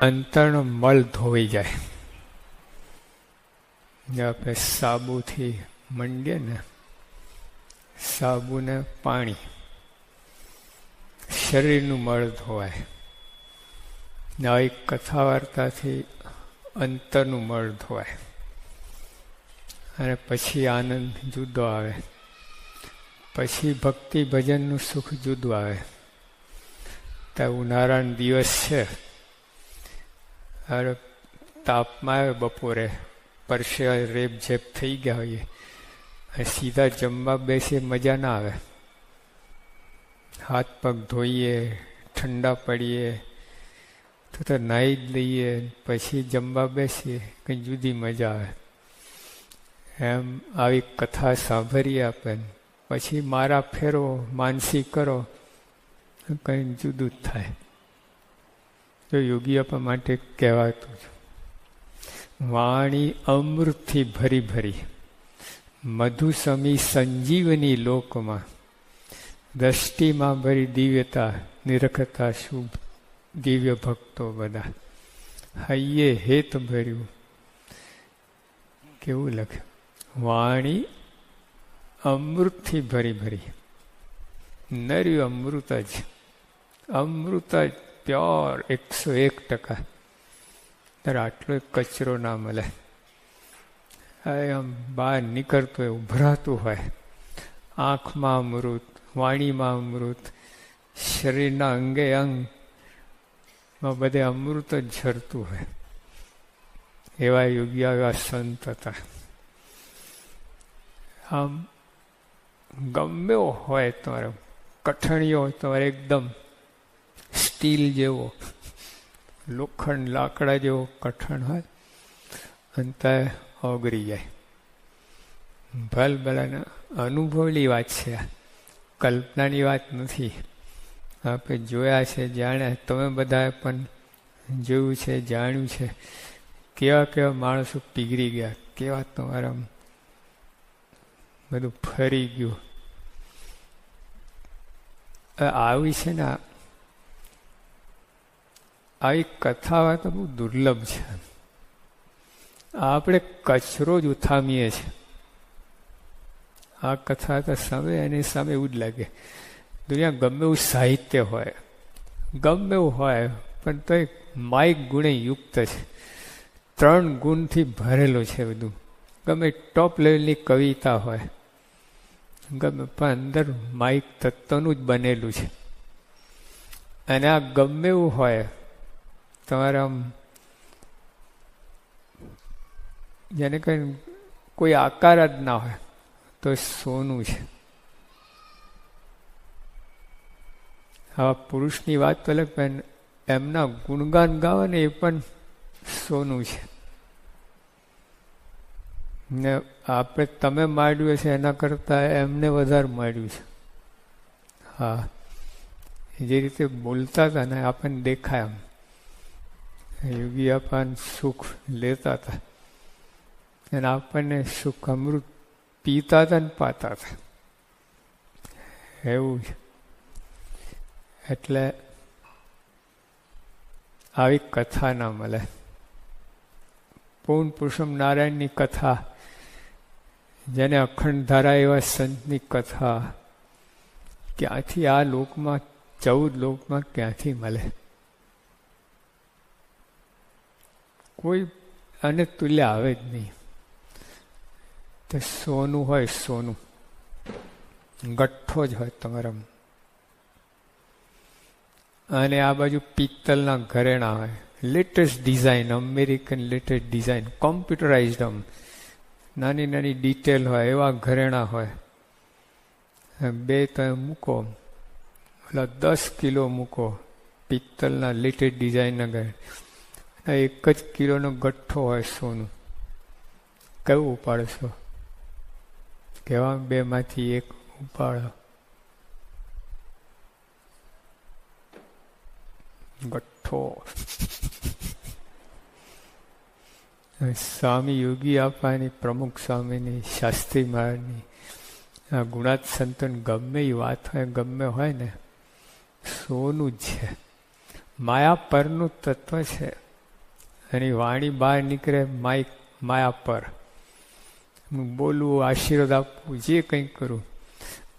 અંતરનો મળ ધોઈ જાય. આપણે સાબુથી મંડીએ ને સાબુ ને પાણી, શરીરનું મળ ધોવાય. ને આવી કથા વાર્તાથી અંતરનું મળ ધોવાય. અને પછી આનંદ જુદો આવે. પછી ભક્તિ ભજનનું સુખ જુદું આવે. ત્યાં ઉનાળાનો દિવસ છે. અરે તાપમાં આવે બપોરે પરસે રેપ ઝેપ થઈ ગયા હોઈએ અને સીધા જમવા બેસીએ મજા ના આવે હાથ પગ ધોઈએ ઠંડા પડીએ તો તો નાહી જ લઈએ પછી જમવા બેસીએ કંઈ જુદી મજા આવે એમ આવી કથા સાંભળીએ આપણને પછી મારા ફેરો માનસી કરો કંઈ જુદું જ થાય તો યોગી આપવા માટે કહેવાતું છે. વાણી અમૃતથી ભરી ભરી. મધુસમી સંજીવની લોકમાં દ્રષ્ટિમાં ભરી દિવ્યતા, નિરખતા, શુભ, દિવ્ય ભક્તો બધા. હૈયે હેત ભર્યું. કેવું લખ્યું? વાણી અમૃતથી ભરી ભરી. નર્યું અમૃત જ. અમૃત જ પ્યોર એકસો એક ટકા. ત્યારે આટલો કચરો ના મળે. આમ બહાર નીકળતું હોય, ઉભરાતું હોય. આંખમાં અમૃત, વાણીમાં અમૃત, શરીરના અંગે અંગમાં બધે અમૃત જ ઝરતું હોય. એવા યોગ્ય એવા સંત હતા. આમ ગમે હોય તમારે કઠણીઓ તમારે, એકદમ સ્ટીલ જેવો, લોખંડ લાકડા જેવો કઠણ હોય, અને ત્યાં ઓગરી જાય. ભલ ભલાના અનુભવની વાત છે કલ્પનાની વાત નથી. આપણે જોયા છે, જાણ્યા. તમે બધાએ પણ જોયું છે, જાણ્યું છે. કેવા કેવા માણસો પીગળી ગયા, કેવા તમારા બધું ફરી ગયું. આવી છે ને આવી કથા તો બહુ દુર્લભ છે. આપણે કચરો જ ઉથામીએ છીએ આ કથા તો સામે એની સામે એવું જ લાગે. દુનિયા ગમે એવું સાહિત્ય હોય, ગમે એવું હોય, પણ તો એક માઇક ગુણે યુક્ત છે. ત્રણ ગુણથી ભરેલું છે બધું. ગમે ટોપ લેવલની કવિતા હોય, ગમે પણ અંદર માઇક તત્વનું જ બનેલું છે. અને આ ગમે એવું હોય તમારે, આમ, જેને કંઈ કોઈ આકાર જ ના હોય, તો સોનું છે. આવા પુરુષની વાત તો અલગ, પણ એમના ગુણગાન ગાવે ને એ પણ સોનું છે. ને આપણે તમે માંડ્યું છે એના કરતાં એમને વધારે માંડ્યું છે. હા. જે રીતે બોલતા હતા ને, આપણને દેખાય એમ. યોગી આપણને સુખ લેતા હતા અને આપણને સુખ અમૃત પીતા હતા ને પાતા હતા એવું છે. એટલે આવી કથા ના મળે. પૂર્ણ પુરુષમ નારાયણની કથા, જેને અખંડ ધારા એવા સંતની કથા, ક્યાંથી આ લોકમાં, ચૌદ લોકમાં ક્યાંથી મળે? કોઈ અને તુલ્ય આવે જ નહીં. તે સોનું હોય સોનું. ગઠ્ઠો જ હોય તમારા અને આ બાજુ પિત્તલના ઘરેણા હોય. Latest design American latest design computerised આમ. નાની નાની ડિટેલ હોય, એવા ઘરેણા હોય. બે તમે મૂકો. એટલે દસ કિલો મૂકો. પિત્તલના લેટેસ્ટ ડિઝાઇનના ઘરેણા. એક જ કિલોનો ગઠ્ઠો હોય સોનું. કયું ઉપાડશો? કેવા બેમાંથી એક ઉપાડો? ગઠ્ઠો. સ્વામી યોગી આપવાની પ્રમુખ સ્વામીની શાસ્ત્રી મહારાજની આ ગુણાત સંતન ગમે એ વાત હોય, ગમે હોય ને, સોનું જ છે. માયા પરનું તત્વ છે. એની વાણી બહાર નીકળે માઇક માયા પર. હું બોલવું, આશીર્વાદ આપવું, જે કંઈક કરું.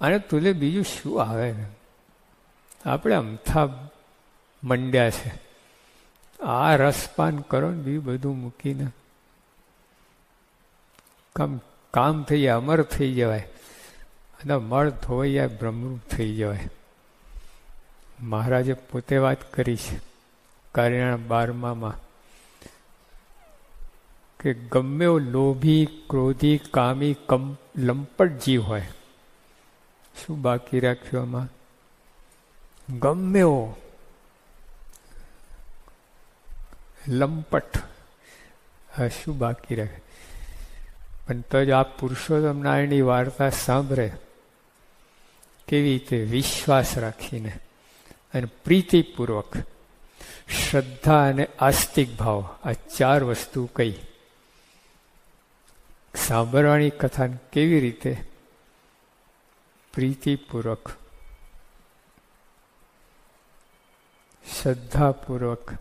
અને તુલે બીજું શું આવે ને? આપણે અમથા મંડ્યા છે. આ રસપાન કરો ને બીજું બધું મૂકીને. કામ કામ થઈ જાય, અમર થઈ જવાય. અને મળ ધોઈ જાય, બ્રહ્મરૂપ થઈ જવાય. મહારાજે પોતે વાત કરી છે. કર્યાણા બારમામાં. કે ગમે લોભી, ક્રોધી, કામી, કમ, લંપટ જીવ હોય. શું બાકી રાખ્યું આમાં? ગમે એવો લંપટ. શું બાકી રાખે? પણ તો જ આ પુરુષોત્તમ નારાયણની વાર્તા સાંભળે. કેવી રીતે વિશ્વાસ રાખીને અને પ્રીતિપૂર્વક શ્રદ્ધા અને આસ્તિક ભાવ આ ચાર વસ્તુ કઈ સાંભળવાની કથા કેવી રીતે? પ્રીતિપૂર્વક. શ્રદ્ધાપૂર્વક.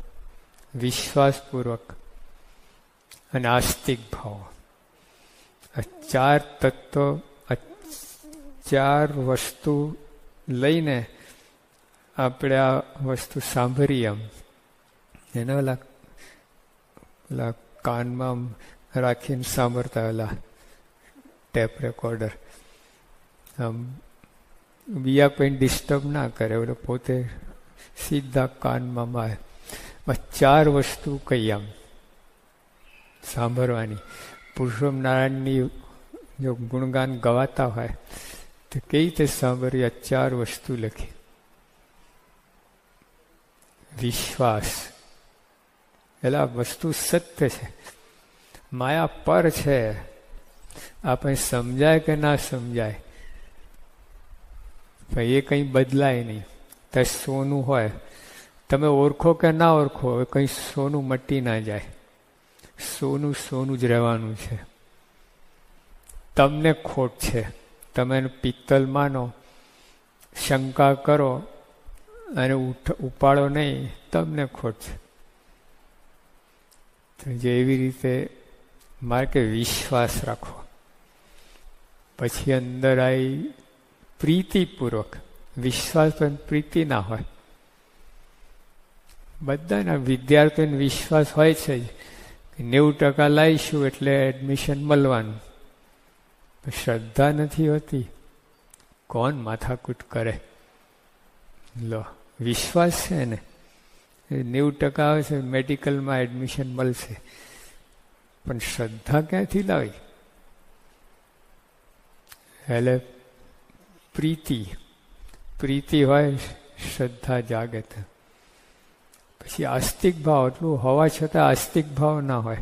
વિશ્વાસપૂર્વક. અને આસ્તિક ભાવ. આ ચાર તત્વો, આ ચાર વસ્તુ લઈને આપણે આ વસ્તુ સાંભળીએ આમ એના પેલા કાનમાં રાખીને સાંભળતા પેલા ટેપ રેકોર્ડર આમ, બીજા કોઈ ડિસ્ટર્બ ના કરે એટલે પોતે સીધા કાનમાં મારે ચાર વસ્તુ કહી આમ સાંભળવાની. પુરુષોત્તમ નારાયણની જો ગુણગાન ગવાતા હોય, તો કઈ રીતે સાંભળી આ ચાર વસ્તુ લખી. વિશ્વાસ. એટલે આ વસ્તુ સત્ય છે. માયા પર છે. આપણે સમજાય કે ના સમજાય? એ કંઈ બદલાય નહીં. તો સોનું હોય. તમે ઓળખો કે ના ઓળખો, હવે કંઈ સોનું મટી ના જાય. સોનું સોનું જ રહેવાનું છે. તમને ખોટ છે. તમે પિત્તલ માનો, શંકા કરો, અને ઉપાડો નહીં, તમને ખોટ છે. જે એવી રીતે મારે કે વિશ્વાસ રાખો. પછી અંદર આવી પ્રીતિપૂર્વક, વિશ્વાસ પણ પ્રીતિ ના હોય. બધાના વિદ્યાર્થીઓને વિશ્વાસ હોય છે જ નેવું ટકા લાવીશું એટલે એડમિશન મળવાનું. શ્રદ્ધા નથી હોતી. કોણ માથાકૂટ કરે? લો, વિશ્વાસ છે ને? નેવું ટકા આવે છે મેડિકલમાં એડમિશન મળશે. પણ શ્રદ્ધા ક્યાંથી લાવી? એટલે પ્રીતિ. પ્રીતિ હોય, શ્રદ્ધા જાગે પછી આસ્તિક ભાવ એટલું હોવા છતાં આસ્તિક ભાવ ના હોય.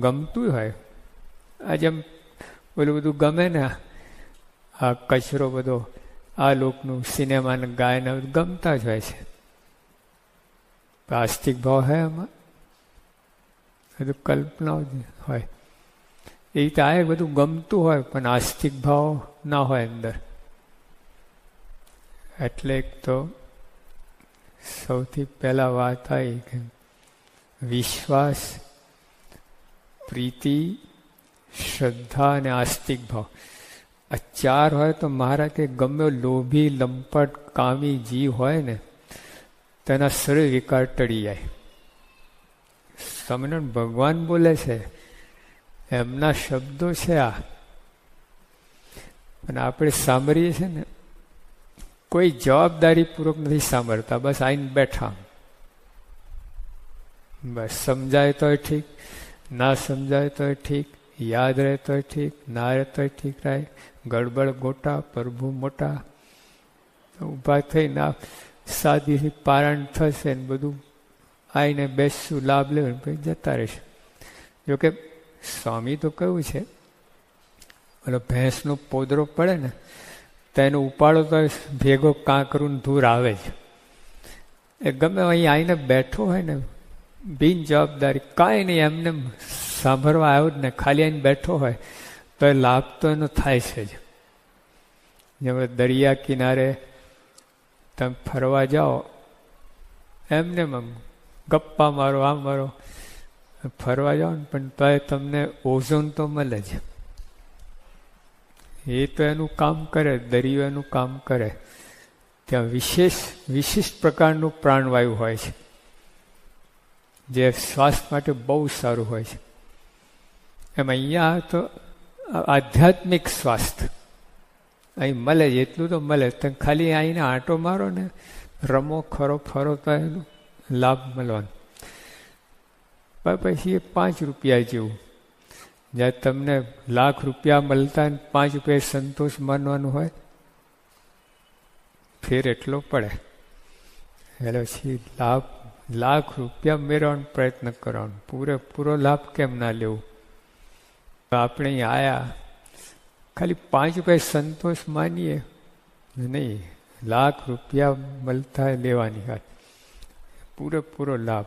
ગમતું હોય. આ જેમ ઓલું બધું ગમે ને, આ કચરો બધો, આ લોકનું સિનેમાને ગાયને ગમતા જ હોય છે. આસ્તિક ભાવ હોય એમાં બધું કલ્પનાઓ હોય. એ રીતે આ બધું ગમતું હોય, પણ આસ્તિક ભાવ ના હોય અંદર. એટલે તો સૌથી પહેલાં વાત આવી કે વિશ્વાસ, પ્રીતિ, શ્રદ્ધા અને આસ્તિક ભાવ. આ ચાર હોય તો મારા કે ગમે લોભી, લંપટ, કામી જીવ હોય ને, તેના શરીર વિકાર ટળી જાય. સ્વામિનારાયણ ભગવાન બોલે છે. એમના શબ્દો છે આ. અને આપણે સાંભળીએ છીએ ને, કોઈ જવાબદારીપૂર્વક નથી સાંભળતા, બસ આવીને બેઠા. બસ સમજાય તોય ઠીક, ના સમજાય તોય ઠીક, યાદ રહે તોય ઠીક, ના રહે તોય ઠીક રહે ગડબડ ગોટા, પ્રભુ મોટા. ઊભા થઈને સાદીથી પારણ થશે ને બધું આવીને બેસશું લાભ લેવું પછી જતા રહેશું. જોકે સ્વામી તો કહ્યું છે, ઓલો ભેંસનો પોદરો પડે ને તો એનો ઉપાડો તો ભેગો કાંકરું ધૂર આવે જ. એ ગમે અહીં આવીને બેઠો હોય ને, બિન જવાબદારી, કાંઈ નહીં, એમને સાંભળવા આવ્યો જ ને, ખાલી આવીને બેઠો હોય, તો એ લાભ તો એનો થાય છે જ. જેમ દરિયા કિનારે તમે ફરવા જાઓ, એમને ગપ્પા મારો આ મારો. ફરવા જાઓ ને, પણ તો તમને ઓઝોન તો મળે જ. એ તો એનું કામ કરે, દરિયો એનું કામ કરે. ત્યાં વિશેષ, વિશિષ્ટ પ્રકારનું પ્રાણવાયુ હોય છે. જે સ્વાસ્થ્ય માટે બહુ સારું હોય છે. એમ અહીંયા તો આધ્યાત્મિક સ્વાસ્થ્ય. અહીં મળે એટલું તો મળે તમે ખાલી આવીને આંટો મારો ને, રમો, ખરો, ફરો તો એનો લાભ મળવાનો. પછી એ પાંચ રૂપિયા જેવું. જ્યાં તમને લાખ રૂપિયા મળતા પાંચ રૂપિયા સંતોષ માનવાનું હોય, ફેર એટલો પડે. એટલે પછી લાભ, લાખ રૂપિયા મેળવવાનો પ્રયત્ન કરવાનો. પૂરેપૂરો લાભ કેમ ના લેવો? આપણે અહીં આવ્યા ખાલી પાંચ રૂપિયા સંતોષ માનીએ. નહીં, લાખ રૂપિયા મળતા લેવાની વાત. પૂરેપૂરો લાભ.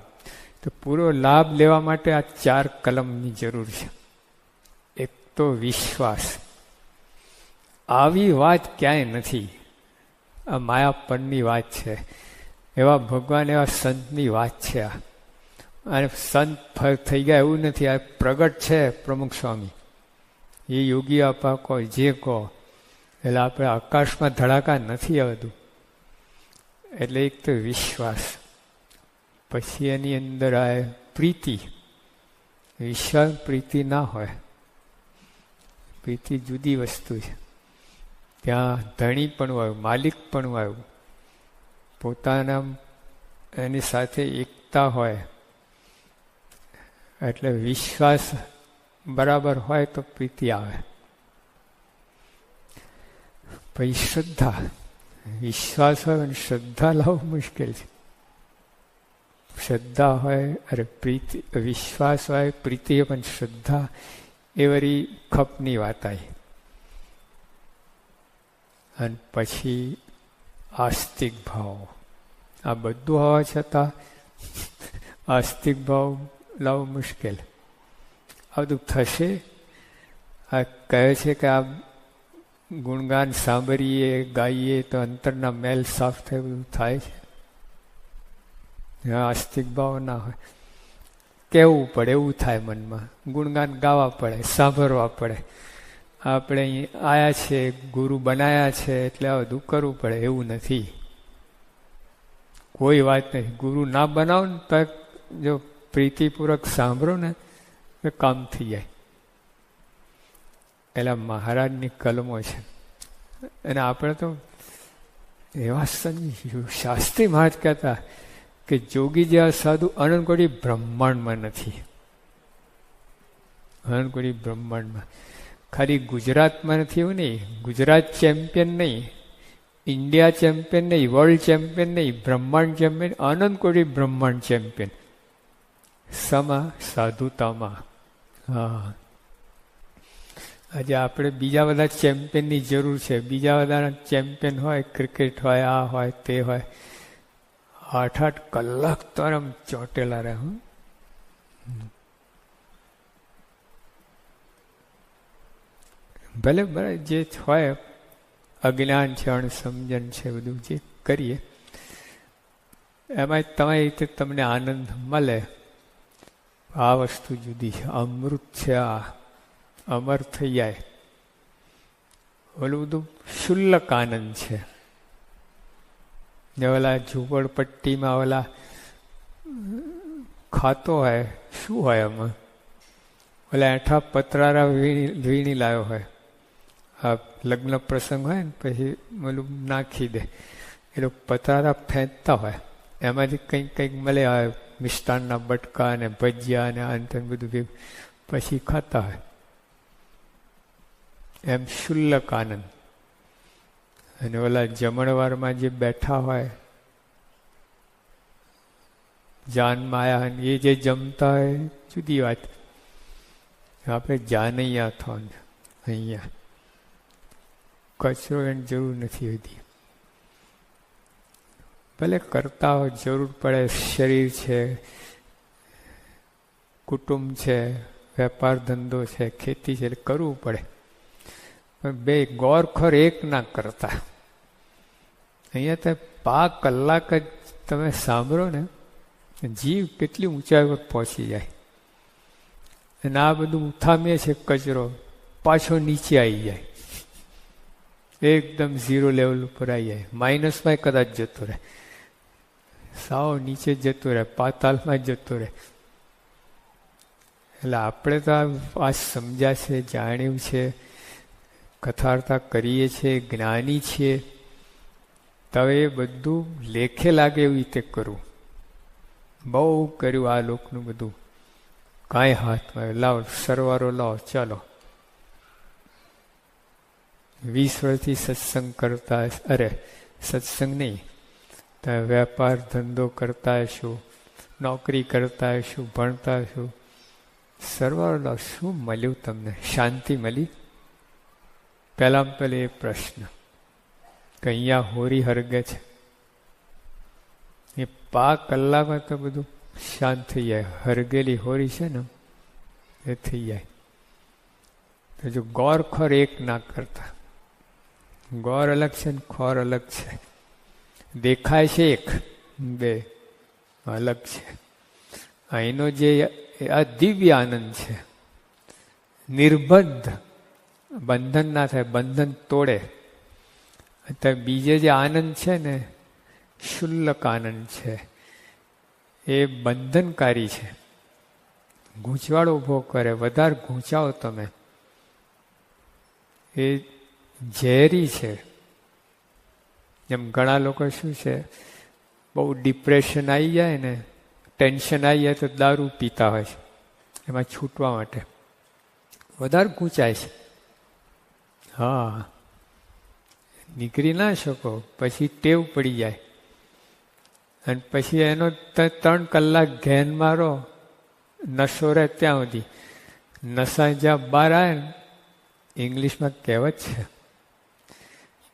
તો પૂરો લાભ લેવા માટે આ ચાર કલમની જરૂર છે. એક તો વિશ્વાસ. આવી વાત ક્યાંય નથી. આ માયાપણની વાત છે. એવા ભગવાન, એવા સંતની વાત છે આ. અને સંત થઈ ગયા એવું નથી. આ પ્રગટ છે પ્રમુખ સ્વામી. એ યોગી આપા કહો જે કહો એટલે આપણે આકાશમાં ધડાકા નથી આવતું. એટલે એક તો વિશ્વાસ. પછી એની અંદર આ પ્રીતિ વિશ્વાસ પ્રીતિ ના હોય. પ્રીતિ જુદી વસ્તુ છે. ત્યાં ધણી પણ આવ્યું માલિક પણ આવ્યું પોતાના એની સાથે એકતા હોય. એટલે વિશ્વાસ બરાબર હોય તો પ્રીતિ આવે. પછી શ્રદ્ધા. વિશ્વાસ હોય અને શ્રદ્ધા લાવવું મુશ્કેલ છે. શ્રદ્ધા હોય, અરે પ્રીતિ, વિશ્વાસ હોય, પ્રીતિ પણ શ્રદ્ધા, એ વળી ખપની વાત આવી અને પછી આસ્તિક ભાવ. આ બધું હોવા છતાં આસ્તિક ભાવ લાવવું મુશ્કેલ. આ બધું થશે? આ કહે છે કે આ ગુણગાન સાંભળીએ, ગાઈએ તો અંતરના મેલ સાફ થાય બધું થાય છે? આસ્તિક ભાવ ના હોય. કહેવું પડે, એવું થાય મનમાં. ગુણગાન ગાવા પડે, સાંભળવા પડે. આપણે અહીં આવ્યા છે ગુરુ બનાયા છે, એટલે આ બધું કરવું પડે, એવું નથી. કોઈ વાત નહીં. ગુરુ ના બનાવો ને, તો જો પ્રીતિપૂર્વક સાંભળો ને, તો કામ થઈ જાય. એટલે મહારાજની કલમો છે. અને આપણે તો એવા શાસ્ત્રી મહારાજ કહેતા કે જોગી આ સાધુ અનંતકોટી બ્રહ્માંડમાં નથી. અનંતકોટી બ્રહ્માંડમાં. ખાલી ગુજરાતમાં નથી એવું નહીં. ગુજરાત ચેમ્પિયન નહીં. ઇન્ડિયા ચેમ્પિયન નહીં. વર્લ્ડ ચેમ્પિયન નહીં. બ્રહ્માંડ ચેમ્પિયન. અનંતકોટી બ્રહ્માંડ ચેમ્પિયન. સમા સાધુતામાં. હા. આજે આપણે બીજા બધા ચેમ્પિયનની જરૂર છે. બીજા બધા ચેમ્પિયન હોય, ક્રિકેટ હોય, આ હોય, તે હોય. આઠ આઠ કલાક તો આમ ચોટેલા રહે ભલે ભલે જે હોય અજ્ઞાન છે, અણસમજણ છે, બધું જે કરીએ એમાં તમારી રીતે તમને આનંદ મળે. આ વસ્તુ જુદી છે, અમૃત છે આ, અમર થઈ જાય. ઓલું બધું શુલ્લક આનંદ છે. ઓલા ઝૂંપડપટ્ટીમાં ઓલા, ખાતો હોય, શું હોય એમાં ઓલા એઠા પતરારા વીણી વીણી લાવ્યો હોય. આ લગ્ન પ્રસંગ હોય ને, પછી ઓલું નાખી દે. એ લોકો પતરારા ફેંકતા હોય. એમાંથી કંઈક કંઈક મળે હોય મિષ્ટાનના બટકા અને ભજીયા અને અંત બધું પછી ખાતા હોય. એમ શુલ્લક આનંદ. અને ઓલા જમણવારમાં જે બેઠા હોય, જાન માયા એ જે જમતા હોય, જુદી વાત. આપણે જાનૈયા થોન અહીંયા. કચરો એની જરૂર નથી હોતી. ભલે કરતા હોય જરૂર પડે, શરીર છે, કુટુંબ છે, વેપાર ધંધો છે, ખેતી છે, એટલે કરવું પડે. પણ બે ગોરખોર એક ના કરતા. અહીંયા તો પા કલાક જ તમે સાંભળો ને, જીવ કેટલી ઊંચાઈ પર પહોંચી જાય. અને આ બધું ઉથામે છે કચરો, પાછો નીચે આવી જાય. એકદમ ઝીરો લેવલ ઉપર આવી જાય. માઇનસમાં કદાચ જતો રહે. સાવ નીચે જતો રહે, પાતાલમાં જતો રહે. એટલે આપણે તો આ સમજ્યા છે, જાણ્યું છે, કથાર્થા કરીએ છીએ, જ્ઞાની છીએ. તો એ બધું લેખે લાગે એવી રીતે કરવું બહુ કર્યું આ લોકનું બધું. કાંઈ હાથમાં લાવ, સરવારો લાવો, ચાલો. વીસ વર્ષથી સત્સંગ કરતા અરે, સત્સંગ નહીં. તો વેપાર ધંધો કરતા શું નોકરી કરતા હશું, ભણતા શું સરવારો લાવ. શું મળ્યું તમને? શાંતિ મળી? પહેલાં પહેલે એ પ્રશ્ન. કે અહીંયા હોરી હરગે છે. એ પા કલાકમાં તો બધું શાંત થઈ જાય. હરગેલી હોરી છે ને, એ થઈ જાય. તો જો ગોર ખોર એક ના કરતા. ગોર અલગ છે ને ખોર અલગ છે. દેખાય છે એક, બે, અલગ છે. અહીંનો જે આ દિવ્ય આનંદ છે. નિર્બંધ, બંધન ના થાય, બંધન તોડે. અત્યારે બીજે જે આનંદ છે ને શુલ્લક આનંદ છે. એ બંધનકારી છે. ગૂંચવાળો ઊભો કરે, વધારે ગૂંચાવો તમે. એ ઝેરી છે. જેમ ઘણા લોકો શું છે, બહુ ડિપ્રેશન આવી જાય ને, ટેન્શન આવી જાય તો દારૂ પીતા હોય છે. એમાં છૂટવા માટે. વધારે ગૂંચાય છે. હા. નીકળી ના શકો, પછી ટેવ પડી જાય. અને પછી એનો ત્રણ કલાક ઘેન મારો, નશો રહે ત્યાં સુધી. નશા જ્યાં બહાર આવે ને, ઇંગ્લિશમાં કહેવત છે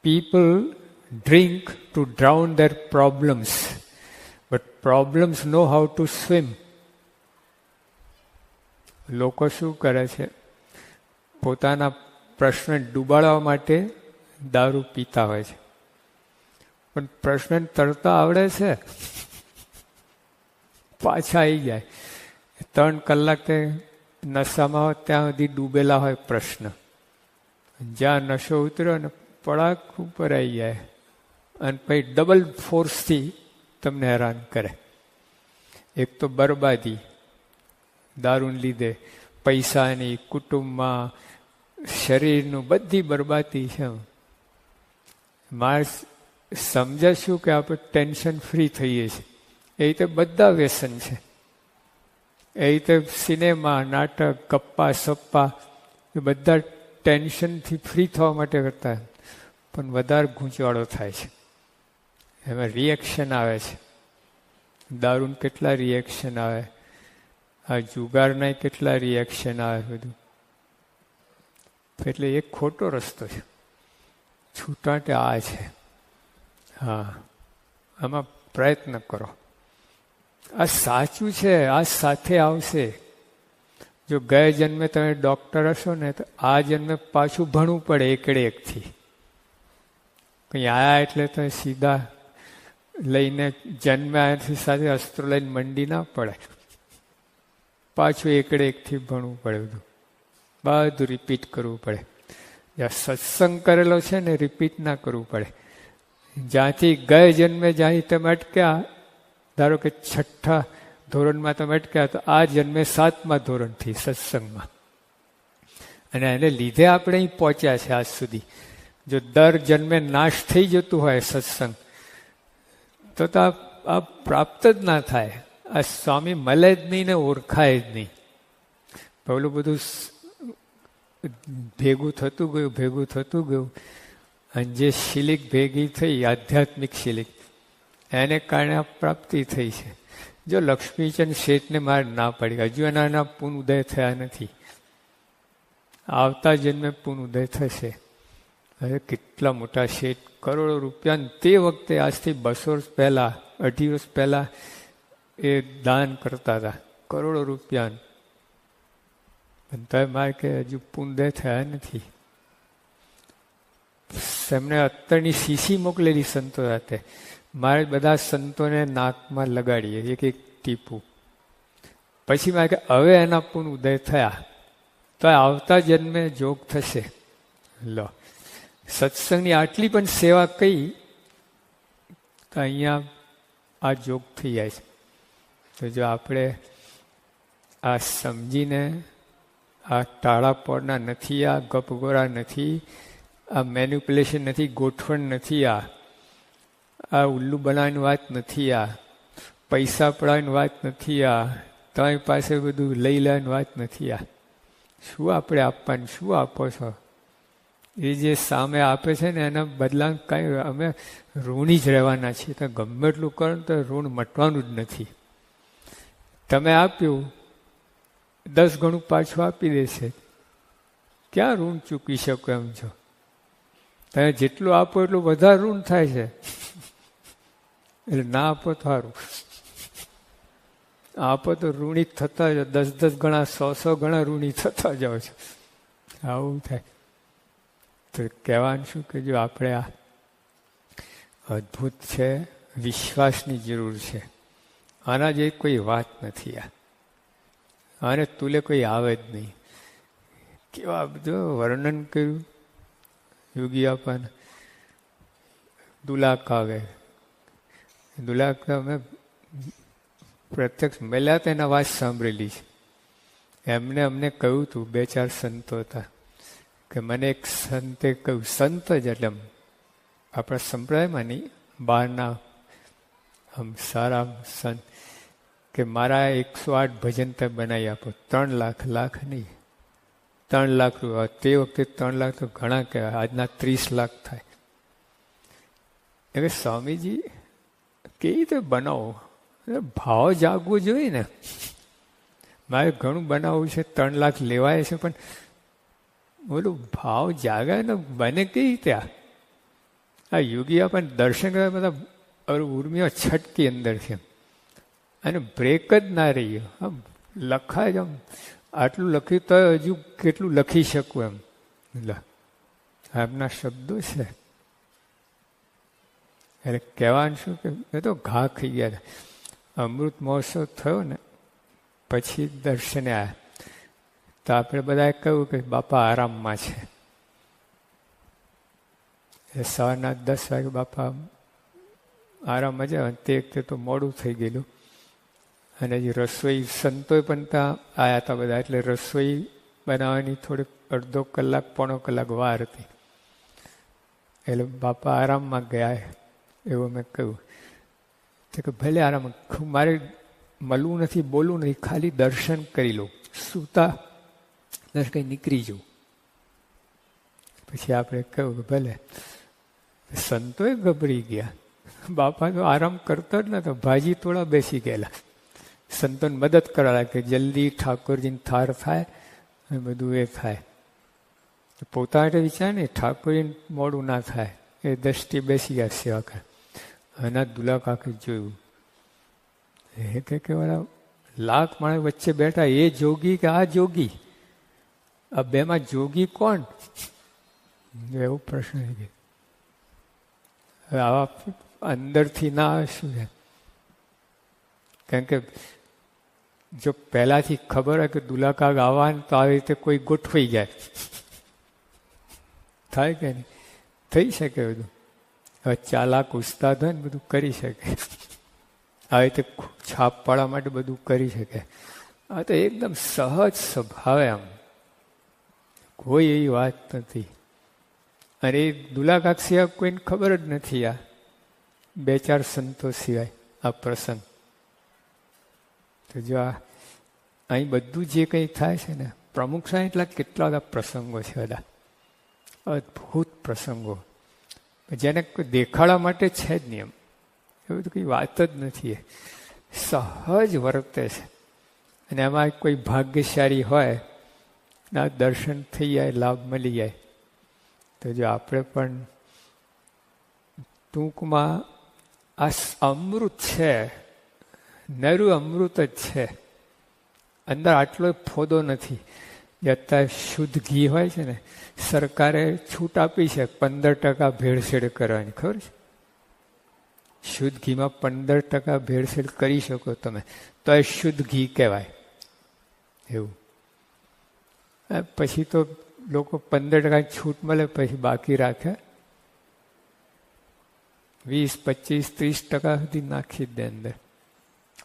people drink to drown their problems but problems know how to swim લોકો શું કરે છે? પોતાના પ્રશ્ન ડૂબાડવા માટે દારૂ પીતા હોય છે. પણ પ્રશ્ન તરતા આવડે છે. પાછા આવી જાય. ત્રણ કલાક તે નશામાં હોય ત્યાં સુધી ડૂબેલા હોય પ્રશ્ન. જ્યાં નશો ઉતર્યો ને પડાક ઉપર આવી જાય. અને પછી ડબલ ફોર્સથી તમને હેરાન કરે. એક તો બરબાદી દારૂને લીધે, પૈસાની, કુટુંબમાં, શરીરનું બધી બરબાદી છે. માણસ સમજાશું કે આપણે ટેન્શન ફ્રી થઈએ છીએ? એ રીતે બધા વ્યસન છે. એ રીતે સિનેમા, નાટક કપ્પા સપ્પા, એ બધા ટેન્શનથી ફ્રી થવા માટે કરતા પણ વધારે ગૂંચવાળો થાય છે. એમાં રિએક્શન આવે છે. દારૂન કેટલા રિએક્શન આવે? આ જુગારના કેટલા રિએક્શન આવે બધું? એટલે એક ખોટો રસ્તો છે. છૂટાટે આ છે. હા, આમાં પ્રયત્ન કરો. આ સાચું છે, આ સાથે આવશે. જો ગયા જન્મે તમે ડૉક્ટર હશો ને, તો આ જન્મે પાછું ભણવું પડે એકડે એકથી. કંઈ આયા એટલે તમે સીધા લઈને જન્મ્યાથી સાથે અસ્ત્રો લઈને મંડી ના પડે. પાછું એકડે એકથી ભણવું પડે બધું. બધું રિપીટ કરવું પડે. જ્યાં સત્સંગ કરેલો છે ને રિપીટ ના કરવું પડે. જ્યાંથી ગયે જન્મે જ્યાંથી તમે અટક્યા, ધારો કે છઠ્ઠા ધોરણમાં તમે અટક્યા, તો આ જન્મે સાતમા ધોરણથી સત્સંગમાં. અને એને લીધે આપણે અહીં પહોંચ્યા છે આજ સુધી. જો દર જન્મે નાશ થઈ જતું હોય સત્સંગ, તો તો આ પ્રાપ્ત જ ના થાય. આ સ્વામી મળે જ નહીં ને ઓળખાય જ નહીં. પેલું બધું ભેગું થતું ગયું, ભેગું થતું ગયું. અને જે શિલિક ભેગી થઈ, આધ્યાત્મિક શિલિક. એને કારણે આ પ્રાપ્તિ થઈ છે. જો લક્ષ્મીચંદ શેઠને મારે ના પડી, હજુ એના એના પૂન ઉદય થયા નથી. આવતા જન્મે પૂન ઉદય થશે. હવે કેટલા મોટા શેઠ. કરોડો રૂપિયા તે વખતે આજથી બસો વર્ષ પહેલાં, અઢી વર્ષ પહેલાં એ દાન કરતા હતા. કરોડો રૂપિયા મારે કે હજુ પુંદે થયા નથી. એમને અત્તરની શીશી મોકલેલી સંતો સાથે. મારે બધા સંતોને નાકમાં લગાડીએ, એક એક ટીપું. પછી મારે કે, હવે એના પૂર્ણ ઉદય થયા. તો આવતા જન્મે જોગ થશે. લો. સત્સંગની આટલી પણ સેવા કહી તો અહીંયા આ જોગ થઈ જાય છે. તો જો આપણે આ સમજીને આ ટાળા પડના નથી, આ ગપગોરા નથી, આ મેન્યુપ્યુલેશન નથી, ગોઠવણ નથી આ. આ ઉલ્લુ બનાવવાની વાત નથી આ. પૈસા પડાવવાની વાત નથી આ. તમારી પાસે બધું લઈ લેવાની વાત નથી આ. શું આપણે આપવાનું? શું આપો છો? એ જે સામે આપે છે ને, એના બદલા કાંઈ અમે ઋણી જ રહેવાના છીએ. તો ગમે એટલું કરો તો ઋણ મટવાનું જ નથી. તમે આપ્યું. દસ ગણું પાછું આપી દેશે. ક્યાં ઋણ ચૂકી શકો એમ છો? તમે જેટલું આપો એટલું વધારે ઋણ થાય છે. એટલે ના આપો તો સારું. આપો તો ઋણી થતા જ દસ દસ ગણા, સો સો ગણા ઋણી થતા જાઓ છો. આવું થાય. તો કહેવાનું શું કે જો આપણે આ અદ્ભુત છે, વિશ્વાસની જરૂર છે. આના જે કોઈ વાત નથી આ. આને તુલે કોઈ આવે જ નહીં. કેવા બધું વર્ણન કર્યું. યોગી આપણને દુલાક આવે. દુલાક અમે પ્રત્યક્ષ મેલા તેના વાત સાંભળેલી છે. એમને અમને કહ્યું હતું બે ચાર સંતો હતા, કે મને એક સંતે કહ્યું, સંત જ એટલે આપણા નહીં બહારના આમ સારા સંત. કે મારા એકસો આઠ ભજન તમે બનાવી આપો. ત્રણ લાખ લાખ નહીં. ત્રણ લાખ રૂપિયા. તે વખતે ત્રણ લાખ તો ઘણા કહેવાય આજના ત્રીસ લાખ થાય. એટલે સ્વામીજી કેવી રીતે બનાવો? ભાવ જાગવો જોઈએ ને. મારે ઘણું બનાવવું છે, ત્રણ લાખ લેવાય છે, પણ બોલું ભાવ જાગે ને બને કઈ રીતે આ? યોગી આપણને દર્શન કરવા બધા ઉર્મિઓ છટકી અંદર છે અને બ્રેક જ ના રહ્યો આમ લખાય જ આમ. આટલું લખ્યું તો હજુ કેટલું લખી શકું એમ? એમના શબ્દો છે. એટલે કહેવાનું શું કે એ તો ઘા ખાઈ ગયા અમૃત મહોત્સવ થયો ને, પછી દર્શને આવ્યા તો આપણે બધાએ કહ્યું કે બાપા આરામમાં છે. એ સવારના દસ વાગે બાપા આરામમાં જાય તે વખતે તો મોડું થઈ ગયેલું. અને જે રસોઈ સંતોય ત્યાં આવ્યા હતા બધા એટલે રસોઈ બનાવવાની થોડીક અડધો કલાક, પોણો કલાક વાર હતી. એટલે બાપા આરામમાં ગયા એવું મેં કહ્યું. કે ભલે આરામ મારે મળવું નથી, બોલવું નથી, ખાલી દર્શન કરી લઉં. સૂતા દર્શન કંઈ નીકળી જવું પછી આપણે કહ્યું કે ભલે. સંતોય ગભરી ગયા. બાપા તો આરામ કરતા જ નતો, ભાજી થોડા બેસી ગયેલા. સંતોને મદદ કરાવે કે જલ્દી ઠાકોરજીને થાર થાય અને બધું એ થાય પોતાને વિચાર ને ઠાકોરજીને મોડું ના થાય, એ દ્રષ્ટિ બેસી ગયા સેવા કરે આના દુલા કાકે જોયું. એ કે કેવાળા લાખ માણસ વચ્ચે બેઠા, એ જોગી કે આ જોગી? આ બેમાં જોગી કોણ? એવો પ્રશ્ન હવે આવા અંદરથી ના આવે શું છે? કારણ કે જો પહેલાથી ખબર હોય કે દુલાકાગ આવવાનું તો આવી રીતે કોઈ ગોઠવાઈ જાય. થાય કે નહીં? થઈ શકે બધું. હવે ચાલાક ઉસ્તાદ હોય ને બધું કરી શકે. આવી રીતે છાપ પાડવા માટે બધું કરી શકે. આ તો એકદમ સહજ સ્વભાવે આમ. કોઈ એવી વાત નથી. અને એ દુલાકાક સિવાય કોઈને ખબર જ નથી આ. બે ચાર સંતો સિવાય આ પ્રસંગ. તો જો આ અહીં બધું જે કંઈ થાય છે ને, પ્રમુખ સાહેબ એટલા કેટલા બધા પ્રસંગો છે બધા. અદ્ભુત પ્રસંગો. જેને કોઈ દેખાડા માટે છે જ નિયમ એવું તો કંઈ વાત જ નથી સહજ વર્તે છે. અને એમાં કોઈ ભાગ્યશાળી હોય, ના દર્શન થઈ જાય, લાભ મળી જાય. તો જો આપણે પણ ટૂંકમાં આ અમૃત છે નરું અમૃત જ છે. અંદર આટલો ફોદો નથી. જે અત્યારે શુદ્ધ ઘી હોય છે ને, સરકારે છૂટ આપી છે, પંદર ટકા ભેળસેળ કરવાની, ખબર છે? શુદ્ધ ઘીમાં પંદર ટકા ભેળસેળ કરી શકો તમે. તો એ શુદ્ધ ઘી કહેવાય. એવું. પછી તો લોકો પંદર ટકા છૂટ મળે, પછી બાકી રાખે વીસ, પચીસ, ત્રીસ ટકા સુધી નાખી દે અંદર.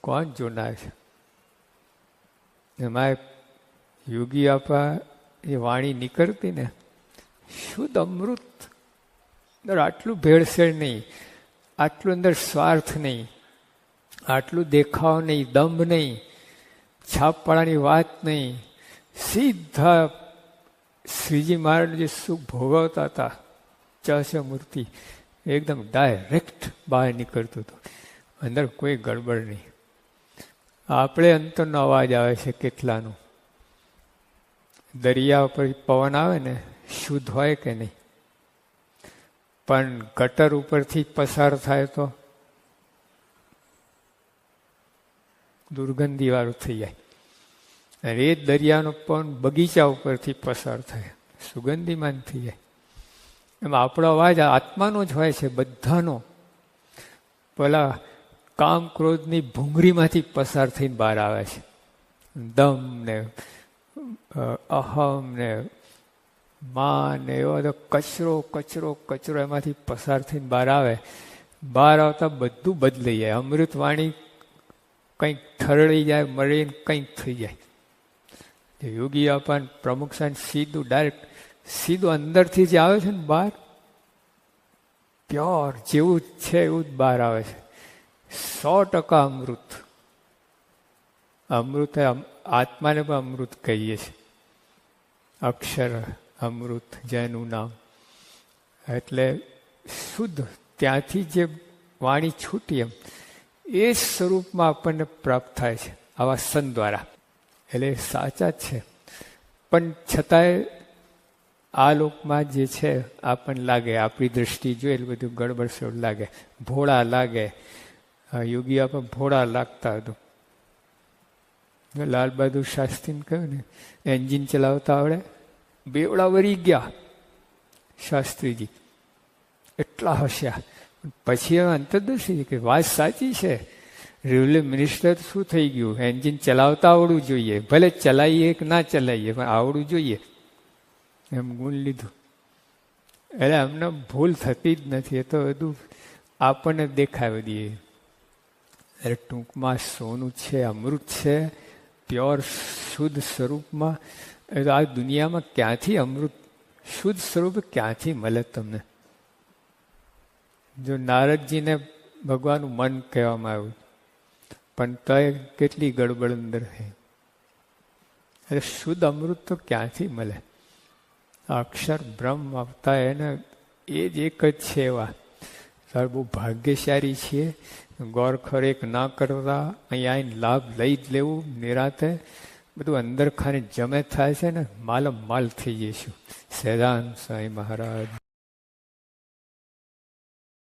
કોણ જોનાર છે? એમાં યોગી આપા એ વાણી નીકળતી ને, શુદ્ધ અમૃત અંદર આટલું ભેળસેળ નહીં, આટલું અંદર સ્વાર્થ નહીં, આટલું દેખાવ નહીં, દંભ નહીં, છાપવાળાની વાત નહીં. સીધા શ્રીજી મહારાજ જે સુખ ભોગવતા હતા. ચહસ્ય મૂર્તિ. એકદમ ડાયરેક્ટ બહાર નીકળતું હતું. અંદર કોઈ ગડબડ નહીં. આપણે અંતરનો અવાજ આવે છે કેટલાનો? દરિયા ઉપર પવન આવે ને, શુદ્ધ હોય કે નહીં? પણ ગટર ઉપરથી પસાર થાય તો દુર્ગંધીવાળું થઈ જાય. અને એ દરિયાનો પવન બગીચા ઉપરથી પસાર થાય. સુગંધીમાન થઈ જાય. એમ આપણો અવાજ આત્માનો જ હોય છે, બધાનો. પેલા કામ ક્રોધની ભૂંગળીમાંથી પસાર થઈને બહાર આવે છે. દમ ને અહમ ને, માન એવો બધો કચરો કચરો કચરો એમાંથી પસાર થઈને બહાર આવે. બહાર આવતા બધું બદલાઈ જાય. અમૃતવાણી કંઈક થરળી જાય, મળીને કંઈક થઈ જાય. યોગી અપાન પ્રમુખ સાહેબ સીધું ડાયરેક્ટ, સીધું અંદરથી જે આવે છે ને બહાર, પ્યોર જેવું છે એવું જ બહાર આવે છે. સો ટકા અમૃત. અમૃત આત્માને પણ અમૃત કહીએ છીએ. અક્ષર અમૃત જેનું નામ. એટલે શુદ્ધ, ત્યાંથી જે વાણી છૂટી એમ, એ સ્વરૂપમાં આપણને પ્રાપ્ત થાય છે, આવા સન દ્વારા. એટલે સાચા જ છે. પણ છતાંય આ લોકમાં જે છે, આપણને લાગે, આપણી દ્રષ્ટિ જોઈએ એટલે બધું ગડબડ લાગે, ભોળા લાગે યોગી આપણે ભોળા લાગતા હતું. લાલ બહાદુર શાસ્ત્રીને કહ્યું ને, એન્જિન ચલાવતા આવડે? બેવડા વરી ગયા. શાસ્ત્રીજી, એટલા હસ્યા. પછી હવે અંતર્દર્શી કે વાત સાચી છે. રેલવે મિનિસ્ટર શું થઈ ગયું? એન્જિન ચલાવતા આવડવું જોઈએ. ભલે ચલાવીએ કે ના ચલાવીએ પણ આવડવું જોઈએ. એમ ગુણ લીધું. એટલે અમને ભૂલ થતી જ નથી. એ તો બધું આપણને દેખાવી દઈએ. એટલે ટૂંકમાં સોનું છે, અમૃત છે, પ્યોર શુદ્ધ સ્વરૂપમાં. એ તો આ દુનિયામાં ક્યાંથી અમૃત, શુદ્ધ સ્વરૂપ ક્યાંથી મળે તમને? જો નારદજીને ભગવાનનું મન કહેવામાં આવ્યું, પણ તય કેટલી ગડબડ અંદર છે એટલે શુદ્ધ અમૃત તો ક્યાંથી મળે? અક્ષર બ્રહ્મ આપતા એને એ જ એક જ છે એવા. સર બહુ ભાગ્યશાળી છીએ. ગોરખર એક ના કરતા અહીંયા લાભ લઈ જ લેવું નિરાતે. બધું અંદર ખાને જમે થાય છે ને, માલમ માલ થઈ જઈશું. સહેદાન સાંઈ મહારાજ.